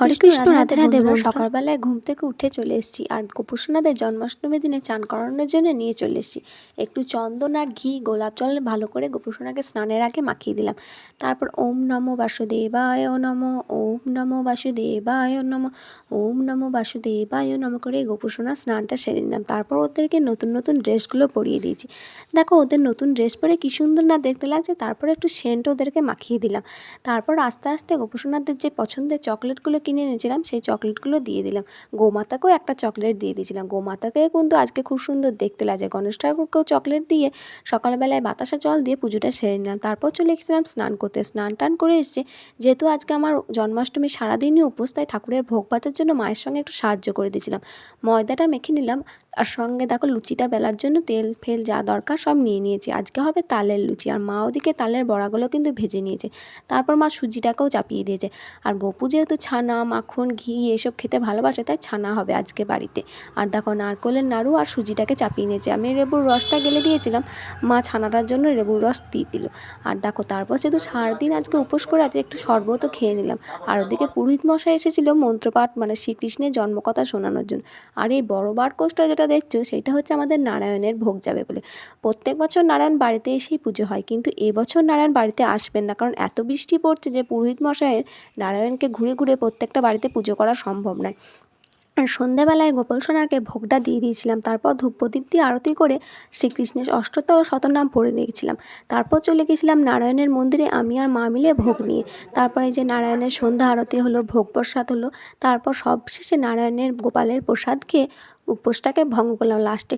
হরে কৃষ্ণ রাধে রাধে সকালবেলায় ঘুম থেকে উঠে চলে এসেছি আর গোপুসোনাদের জন্মাষ্টমীর দিনে চান করানোর জন্য নিয়ে চলে এসেছি। একটু চন্দন আর ঘি গোলাপ জল ভালো করে গোপুসোনাকে স্নানের আগে মাখিয়ে দিলাম। তারপর ওম নমো বাসুদেবায় নমো ওম নমো বাসুদেবায় নমো ওম নমো বাসুদেবায় নমো করে গোপুসোনা স্নানটা সেরে নিলাম। তারপর ওদেরকে নতুন নতুন ড্রেসগুলো পরিয়ে দিয়েছি। দেখো ওদের নতুন ড্রেস পরে কী সুন্দর না দেখতে লাগছে? তারপর একটু সেন্ট ওদেরকে মাখিয়ে দিলাম। তারপর আস্তে আস্তে গোপুসোনাদের যে পছন্দের চকলেটগুলো কিনে এনেছিলাম, সেই চকলেটগুলো দিয়ে দিলাম। গোমাতাকেও একটা চকলেট দিয়ে দিয়েছিলাম। গোমাতাকে কিন্তু আজকে খুব সুন্দর দেখতে লাগে। গণেশ ঠাকুরকেও চকলেট দিয়ে সকালবেলায় বাতাসা জল দিয়ে পুজোটা সেরে নিলাম। তারপর চলে গেছিলাম স্নান করতে। স্নান টান করে এসেছি। যেহেতু আজকে আমার জন্মাষ্টমী সারাদিনই উপোস, তাই ঠাকুরের ভোগ ভাতের জন্য মায়ের সঙ্গে একটু সাহায্য করে দিয়েছিলাম। ময়দাটা মেখে নিলাম। আর সঙ্গে দেখো লুচিটা বেলার জন্য তেল, ফেল যা দরকার সব নিয়ে নিয়েছি। আজকে হবে তালের লুচি। আর মা ওদিকে তালের বড়াগুলো কিন্তু ভেজে নিয়েছে। তারপর মা সুজিটাকেও চাপিয়ে দিয়েছে। আর গপু যেহেতু ছানা মাখন, ঘি এসব খেতে ভালোবাসে, তাই ছানা হবে আজকে বাড়িতে। আর দেখো, নারকলের নাড়ু আর সুজিটাকে চাপিয়ে নিয়েছে। আমি লেবুর রসটা গেলে দিয়েছিলাম, মা ছানাটার জন্য লেবুর রস দিয়ে দিল। আর দেখো, তারপর যেহেতু সারাদিন আজকে উপোস করে আছে, একটু শরবতও খেয়ে নিলাম। আর ওদিকে পুরোহিত মশাই এসেছিল মন্ত্রপাঠ মানে শ্রীকৃষ্ণের জন্মকথা শোনানোর জন্য। আর এই বড় বারকোষটা যেটা দেখছ, সেটা হচ্ছে আমাদের নারায়ণের ভোগ যাবে বলে। প্রত্যেক বছর নারায়ণ বাড়িতে এসেই পুজো হয়, কিন্তু এবছর নারায়ণ বাড়িতে আসবেন না, কারণ এত বৃষ্টি পড়ছে যে পুরোহিত মশাইয়ের নারায়ণকে ঘুরে ঘুরে প্রত্যেকটা বাড়িতে পুজো করা সম্ভব নয়। আর সন্ধ্যাবেলায় গোপাল সোনাকে ভোগটা দিয়ে দিয়েছিলাম, তারপর ধূপ প্রদীপ দিয়ে আরতি করে শ্রীকৃষ্ণের অষ্টতর শতনাম পড়ে নিয়েছিলাম তারপর চলে গেছিলাম নারায়ণের মন্দিরে আমি আর মা মিলে ভোগ নিয়ে। তারপরে যে নারায়ণের সন্ধ্যা আরতি হলো, ভোগ প্রসাদ হলো, তারপর সবশেষে নারায়ণের গোপালের প্রসাদ খেয়ে উপোসটাকে ভঙ্গ করলাম। লাস্টে